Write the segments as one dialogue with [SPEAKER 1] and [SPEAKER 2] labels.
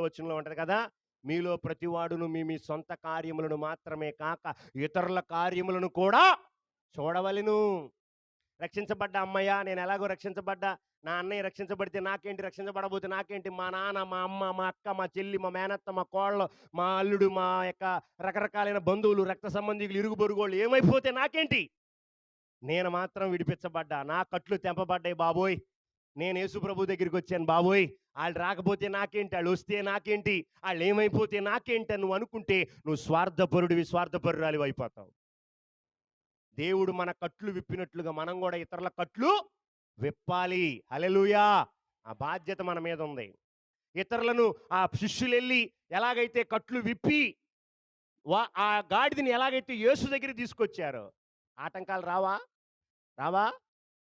[SPEAKER 1] వచనంలో ఉంటుంది కదా! మీలో ప్రతివాడును మీ మీ సొంత కార్యములను మాత్రమే కాక ఇతరుల కార్యములను కూడా చూడవలెను. రక్షించబడ్డ అమ్మయ్య నేను ఎలాగో రక్షించబడ్డా నా అన్నయ్య రక్షించబడితే నాకేంటి రక్షించబడబోతే నాకేంటి? మా నాన్న మా అమ్మ మా అక్క మా చెల్లి మా మేనత్త మా కోళ్ళు మా అల్లుడు మా యొక్క రకరకాలైన బంధువులు రక్త సంబంధికులు ఇరుగు పొరుగోళ్ళు ఏమైపోతే నాకేంటి? నేను మాత్రం విడిపించబడ్డా నా కట్లు తెంపబడ్డాయి బాబోయ్! నేను యేసు ప్రభు దగ్గరికి వచ్చాను బాబోయ్! వాళ్ళు రాకపోతే నాకేంటి? వాళ్ళు వస్తే నాకేంటి? వాళ్ళు ఏమైపోతే నాకేంటి అని నువ్వు అనుకుంటే నువ్వు స్వార్థపరుడివి స్వార్థపరురాలి అయిపోతావు. దేవుడు మన కట్లు విప్పినట్లుగా మనం కూడా ఇతరుల కట్లు విప్పాలి. అలెలుయా ఆ బాధ్యత మన మీద ఉంది. ఇతరులను ఆ శిష్యులు వెళ్ళి ఎలాగైతే కట్లు విప్పి వా ఆ గాడిదని ఎలాగైతే యేసు దగ్గర తీసుకొచ్చారో ఆటంకాలు రావా? రావా?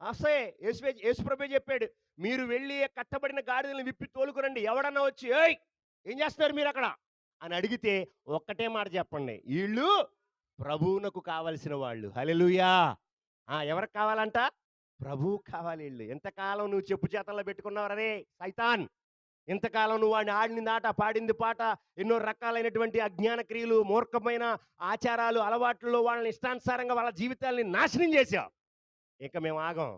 [SPEAKER 1] అసే యేసు యేసుప్రభే చెప్పాడు మీరు వెళ్ళి కట్టబడిన గాడిదలను విప్పి తోలుకురండి. ఎవడన్నా వచ్చి ఏయ్! ఏం చేస్తున్నారు మీరు అక్కడ అని అడిగితే ఒక్కటే మాట చెప్పండి. వీళ్ళు ప్రభువునకు కావలసిన వాళ్ళు. హలెలుయా ఎవరికి కావాలంట? ప్రభువు కావాలి వీళ్ళు ఎంతకాలం నువ్వు చెప్పు చేతల్లో పెట్టుకున్నావు రే సైతాన్. ఇంతకాలం నువ్వు వాడిని ఆడింది ఆట పాడింది పాట ఎన్నో రకాలైనటువంటి అజ్ఞాన క్రియలు మూర్ఖమైన ఆచారాలు అలవాట్లలో వాళ్ళని ఇష్టానుసారంగా వాళ్ళ జీవితాల్ని నాశనం చేశావు. ఇక మేము ఆగం.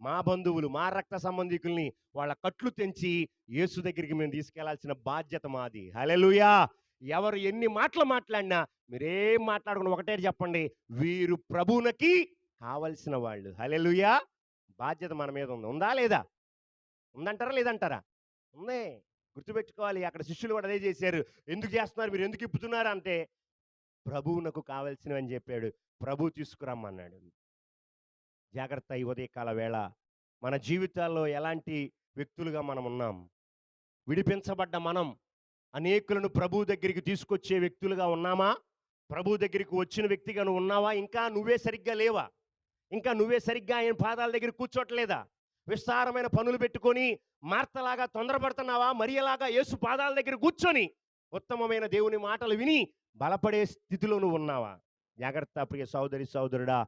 [SPEAKER 1] మా బంధువులు మా రక్త సంబంధికుల్ని వాళ్ళ కట్లు తెంచి యేసు దగ్గరికి మేము తీసుకెళ్ళాల్సిన బాధ్యత మాది. హలెలుయా ఎవరు ఎన్ని మాటలు మాట్లాడినా మీరేం మాట్లాడకుండా ఒకటే చెప్పండి. వీరు ప్రభువునకి కావలసిన వాళ్ళు. హలెలుయా బాధ్యత మన మీద ఉంది. ఉందా లేదా? ఉందంటారా లేదంటారా? ఉందే. గుర్తుపెట్టుకోవాలి. అక్కడ శిష్యులు కూడా అదే చేశారు. ఎందుకు చేస్తున్నారు? మీరు ఎందుకు ఇప్పుతున్నారు? అంటే ప్రభువునకు కావలసినవి అని చెప్పాడు. ప్రభు తీసుకురమ్మన్నాడు. జాగ్రత్త ఈ ఉదయకాల వేళ మన జీవితాల్లో ఎలాంటి వ్యక్తులుగా మనం ఉన్నాం? విడిపించబడ్డ మనం అనేకులను ప్రభు దగ్గరికి తీసుకొచ్చే వ్యక్తులుగా ఉన్నామా? ప్రభు దగ్గరికి వచ్చిన వ్యక్తిగా నువ్వు ఉన్నావా? ఇంకా నువ్వే సరిగ్గా లేవా? ఇంకా నువ్వే సరిగ్గా ఆయన పాదాల దగ్గర కూర్చోట్లేదా విస్తారమైన పనులు పెట్టుకొని మార్తలాగా తొందరపడుతున్నావా? మరియలాగా యేసు పాదాల దగ్గర కూర్చొని ఉత్తమమైన దేవుని మాటలు విని బలపడే స్థితిలో నువ్వు ఉన్నావా? జాగ్రత్త ప్రియ సోదరి సోదరుడా